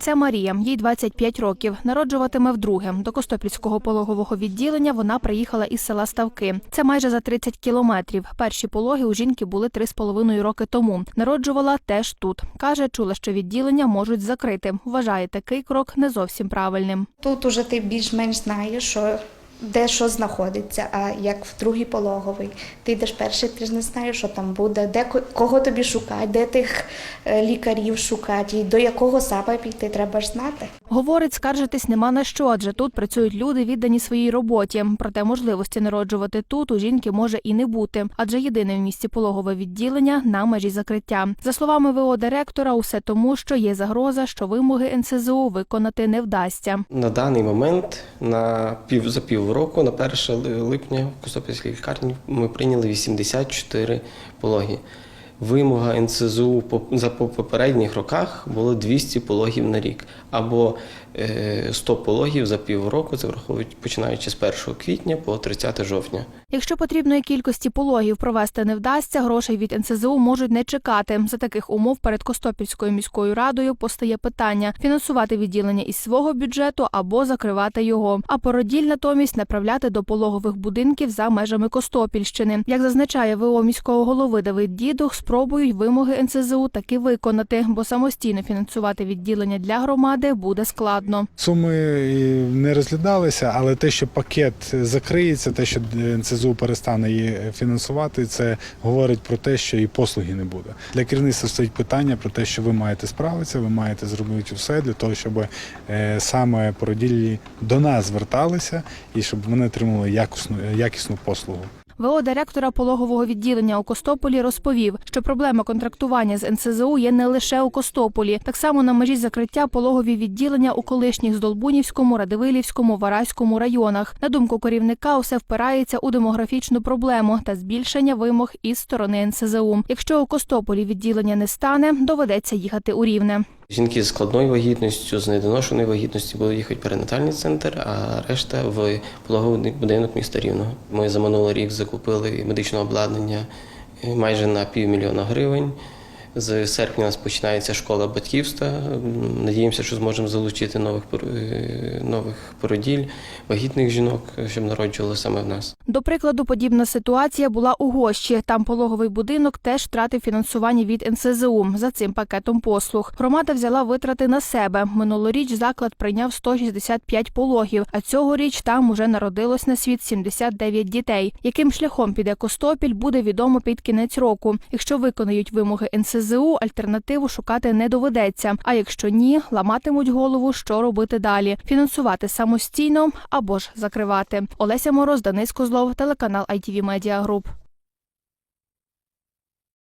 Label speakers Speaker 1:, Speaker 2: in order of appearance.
Speaker 1: Це Марія, їй 25 років. Народжуватиме вдруге. До Костопільського пологового відділення вона приїхала із села Ставки. Це майже за 30 кілометрів. Перші пологи у жінки були 3,5 роки тому. Народжувала теж тут. Каже, чула, що відділення можуть закрити. Вважає такий крок не зовсім правильним.
Speaker 2: Тут уже ти більш-менш знаєш, що де що знаходиться. А як в другий пологовий, ти йдеш перший, ти ж не знаєш, що там буде, де ко- кого тобі шукати, де тих е, лікарів шукати, і до якого саме піти, треба ж знати.
Speaker 1: Говорить, скаржитись нема на що, адже тут працюють люди, віддані своїй роботі. Проте можливості народжувати тут у жінки може і не бути, адже єдине в місті пологове відділення на межі закриття. За словами ВО директора, усе тому, що є загроза, що вимоги НСЗУ виконати не вдасться.
Speaker 3: На даний момент на пів за півроку, на 1 липня в Костопільській лікарні ми прийняли 84 пологи. Вимога НСЗУ за по- попередніх роках було 200 пологів на рік або е, 100 пологів за півроку. Це враховують починаючи з 1 квітня по 30 жовтня.
Speaker 1: Якщо потрібної кількості пологів провести не вдасться, грошей від НСЗУ можуть не чекати. За таких умов перед Костопільською міською радою постає питання фінансувати відділення із свого бюджету або закривати його. А породіль натомість направляти до пологових будинків за межами Костопільщини. Як зазначає ВО міського голови Давид Дідух, спробують вимоги НСЗУ таки виконати, бо самостійно фінансувати відділення для громади буде складно.
Speaker 4: Суми не розглядалися, але те, що пакет закриється, те, що НСЗУ перестане її фінансувати, це говорить про те, що і послуги не буде. Для керівництва стоїть питання про те, що ви маєте справитися, ви маєте зробити все для того, щоб е, саме породіллі до нас зверталися і щоб вони отримали якісну, якісну послугу.
Speaker 1: ВО директора пологового відділення у Костополі розповів, що проблема контрактування з НСЗУ є не лише у Костополі. Так само на межі закриття пологові відділення у колишніх Здолбунівському, Радивилівському, Вараському районах. На думку керівника, усе впирається у демографічну проблему та збільшення вимог із сторони НСЗУ. Якщо у Костополі відділення не стане, доведеться їхати у Рівне.
Speaker 3: Жінки з складною вагітністю, з недоношеною вагітністю будуть їхати в перинатальний центр, а решта в пологовий будинок міста Рівного. Ми за минулий рік закупили медичне обладнання е, майже на півмільйона гривень. З серпня у нас починається школа батьківства. Надіємося, що зможемо залучити нових е, нових породіль, вагітних жінок, щоб народжували саме в нас.
Speaker 1: До прикладу, подібна ситуація була у Гощі. Там пологовий будинок теж втратив фінансування від НСЗУ за цим пакетом послуг. Громада взяла витрати на себе. Минулоріч заклад прийняв 165 пологів, а цьогоріч там уже народилось на світ 79 дітей. Яким шляхом піде Костопіль, буде відомо під кінець року. Якщо виконають вимоги НСЗУ, альтернативу шукати не доведеться. А якщо ні, ламатимуть голову, що робити далі: фінансувати самостійно або ж закривати. Олеся Мороз, Денис Козлов, телеканал ITV Media Group.